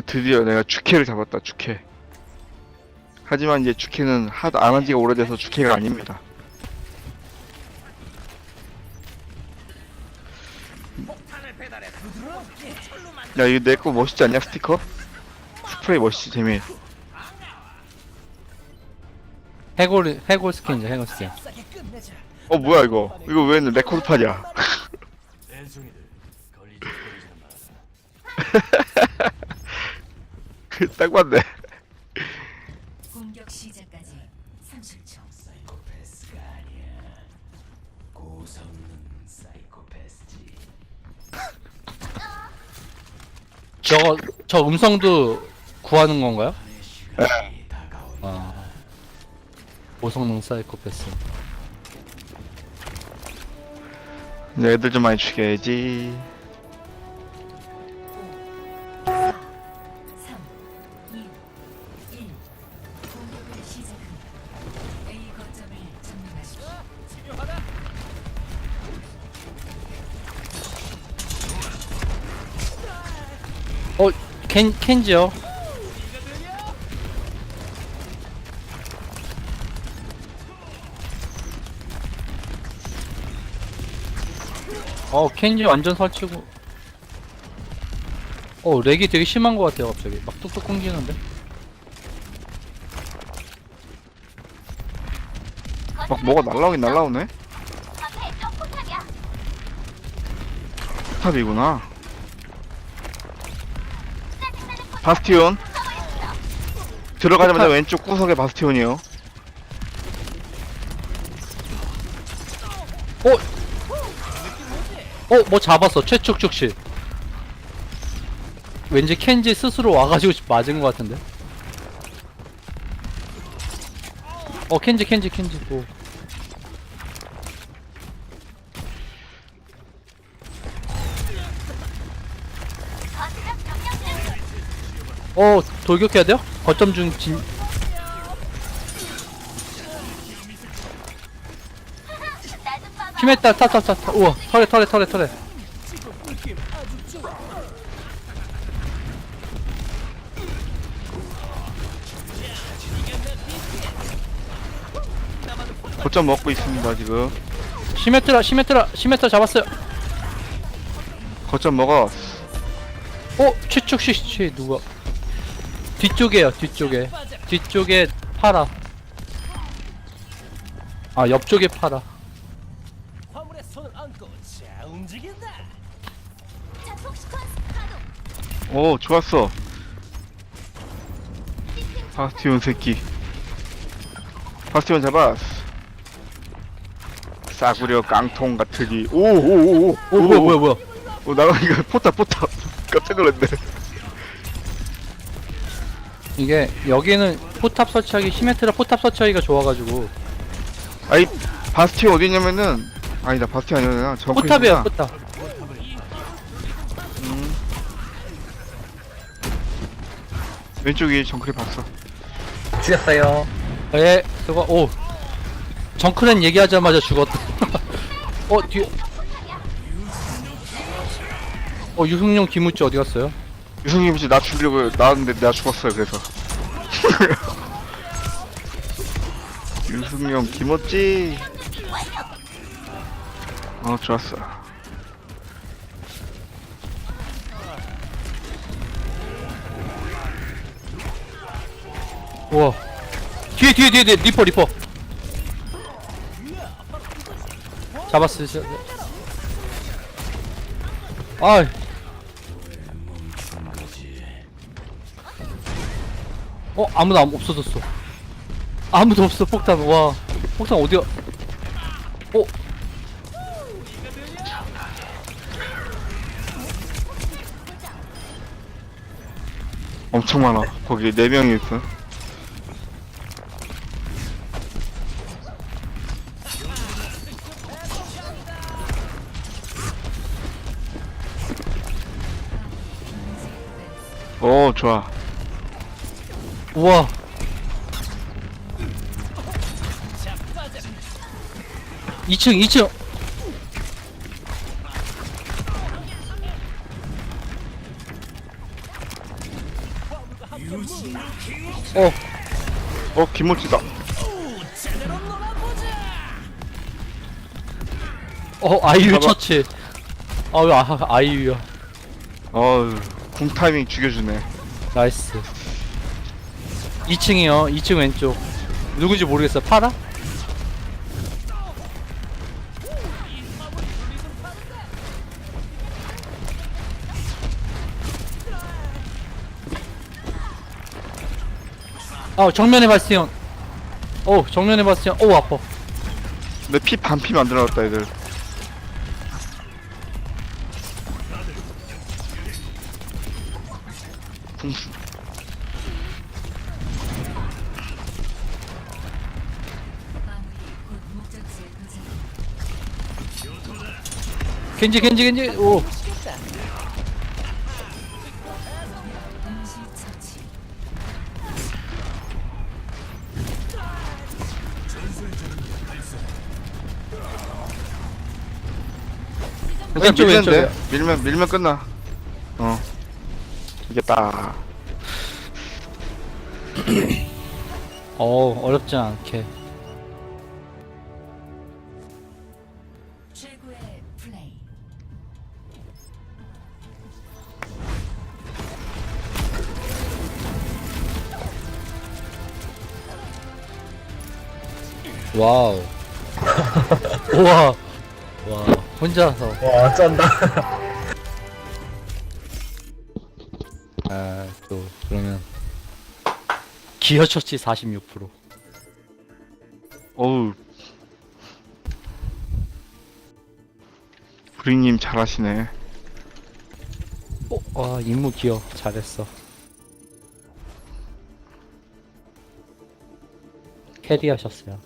드디어 내가 주캐를 잡았다 주캐. 하지만 이제 주캐는 하도 안한 지가 오래돼서 주캐가 아닙니다. 야 이거 내 거 멋있지 않냐 스티커? 스프레이 멋있지 재미. 해골 해골 스킨이죠 해골 스킨. 어 뭐야 이거? 이거 왜 레코드판이야 딱 맞네 공격 시작까지 30초. 사이코패스가 아니야. 고성능 사이코패스지. 저거 저 음성도 구하는 건가요? 시간이 다가온다. 아 고성능 사이코패스 이제 애들 좀 많이 죽여야지 켄 켄지요. 어 켄지 완전 설치고. 어 렉이 되게 심한 것 같아요 갑자기. 막 뚝뚝 끊기는데. 막 뭐가 날라오긴 날라오네? 포탑이구나 바스티온. 들어가자마자 왼쪽 구석에 바스티온이요. 어? 뭐 잡았어. 최축 축시 왠지 켄지 스스로 와가지고 맞은 것 같은데? 어 켄지 켄지 켄지. 또 어 돌격해야 돼요? 거점 중 진... 힘했다 타타타 타. 우와 털에 털에 털에 털에. 거점 먹고 있습니다 지금. 시메트라 시메트라 시메트라 잡았어요. 거점 먹어. 어? 최축시 누가 뒤쪽에요 뒤쪽에. 뒤쪽에 파라 아 옆쪽에 파라 화물에 손을 얹고 자 움직인다. 오 좋았어. 바스티온 새끼. 바스티온 잡았어 싸구려 깡통 같으니. 오오오오 어 뭐야 뭐야 뭐야. 오 나가 이거 포탑 포탑. 깜짝 놀랐네 이게 여기는 포탑 설치하기 시메트라 포탑 설치하기가 좋아가지고. 아이 바스티온 어디냐면은 아니다 바스티온 아니라 정크 포탑이에요 포탑. 왼쪽이 정크를 봤어. 죽였어요. 예 그거 오. 정크랜 얘기하자마자 죽었다. 어 뒤에 어 유승용 김우찌 어디 갔어요? 유승님 씨나 죽이려고 나왔는데 내가 죽었어요 그래서. 유승용 김었지 어 좋았어. 우와. 뒤에 뒤에 뒤에 뒤에. 리퍼 리퍼. 잡았어 저- 아 어 아무도 안 없어졌어. 아무도 없어 폭탄. 와 폭탄 어디야? 어? 엄청 많아. 거기 네 명이 있어. 오 좋아 우와 이층이층 어 어 김모찌다 어, 아이유 봐봐. 처치. 아, 왜 아, 아이유야. 어우 궁 타이밍 죽여주네 나이스. 2층이요. 2층 왼쪽. 누군지 모르겠어. 파라? 아, 정면에 바스티온. 오, 정면에 바스티온. 오, 아파. 내 피 반피 만들어놨다 애들 궁마 겐지, 겐지, 겐지. 오. 그냥 왼쪽, 밀면 왼쪽이야. 밀면 밀면 끝나 어 이겼다 어, 어렵지 않게. 와우. 우와. 와, 혼자서. 와, 쩐다. 아, 또, 그러면. 기어 처치 46%. 어우 브링님 잘하시네 어, 와, 임무 기어. 잘했어. 캐리 하셨어요.